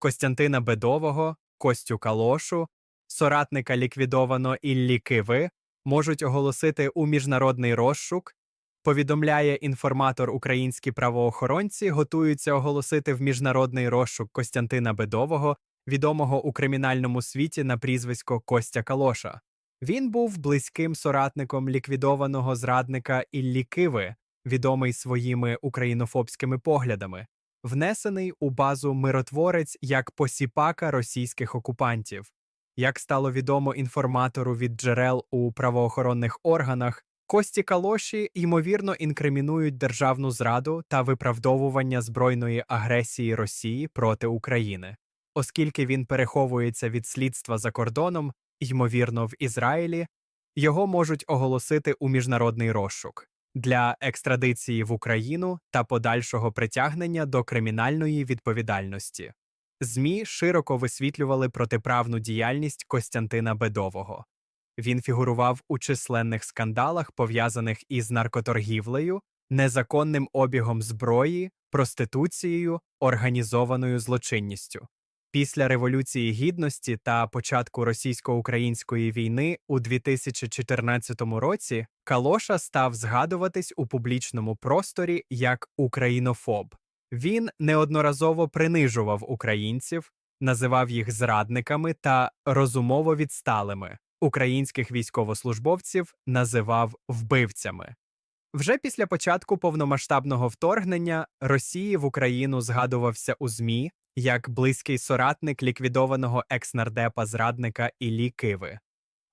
Костянтина Бедового, Костю Калошу, соратника ліквідовано Іллі Киви можуть оголосити у міжнародний розшук. Повідомляє інформатор українські правоохоронці, готуються оголосити в міжнародний розшук Костянтина Бедового, відомого у кримінальному світі на прізвисько Костя Калоша. Він був близьким соратником ліквідованого зрадника Іллі Киви, відомий своїми українофобськими поглядами, внесений у базу миротворець як посіпака російських окупантів. Як стало відомо інформатору від джерел у правоохоронних органах, Кості Калоші ймовірно інкримінують державну зраду та виправдовування збройної агресії Росії проти України, оскільки він переховується від слідства за кордоном, ймовірно, в Ізраїлі, його можуть оголосити у міжнародний розшук для екстрадиції в Україну та подальшого притягнення до кримінальної відповідальності. ЗМІ широко висвітлювали протиправну діяльність Костянтина Бедового. Він фігурував у численних скандалах, пов'язаних із наркоторгівлею, незаконним обігом зброї, проституцією, організованою злочинністю. Після Революції Гідності та початку російсько-української війни у 2014 році Калоша став згадуватись у публічному просторі як українофоб. Він неодноразово принижував українців, називав їх зрадниками та розумово відсталими. Українських військовослужбовців називав вбивцями. Вже після початку повномасштабного вторгнення Росії в Україну згадувався у ЗМІ як близький соратник ліквідованого екснардепа зрадника Іллі Киви.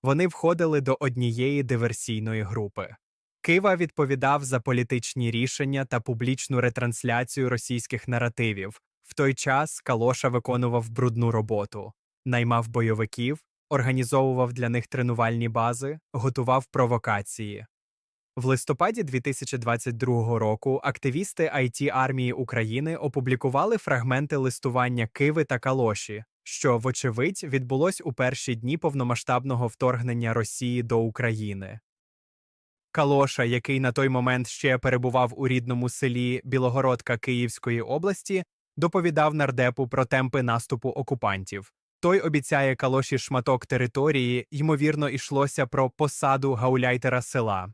Вони входили до однієї диверсійної групи. Кива відповідав за політичні рішення та публічну ретрансляцію російських наративів. В той час Калоша виконував брудну роботу, наймав бойовиків, організовував для них тренувальні бази, готував провокації. В листопаді 2022 року активісти it армії України опублікували фрагменти листування Киви та Калоші, що, вочевидь, відбулось у перші дні повномасштабного вторгнення Росії до України. Калоша, який на той момент ще перебував у рідному селі Білогородка Київської області, доповідав нардепу про темпи наступу окупантів. Той обіцяє калоші шматок території, ймовірно, йшлося про посаду гауляйтера села.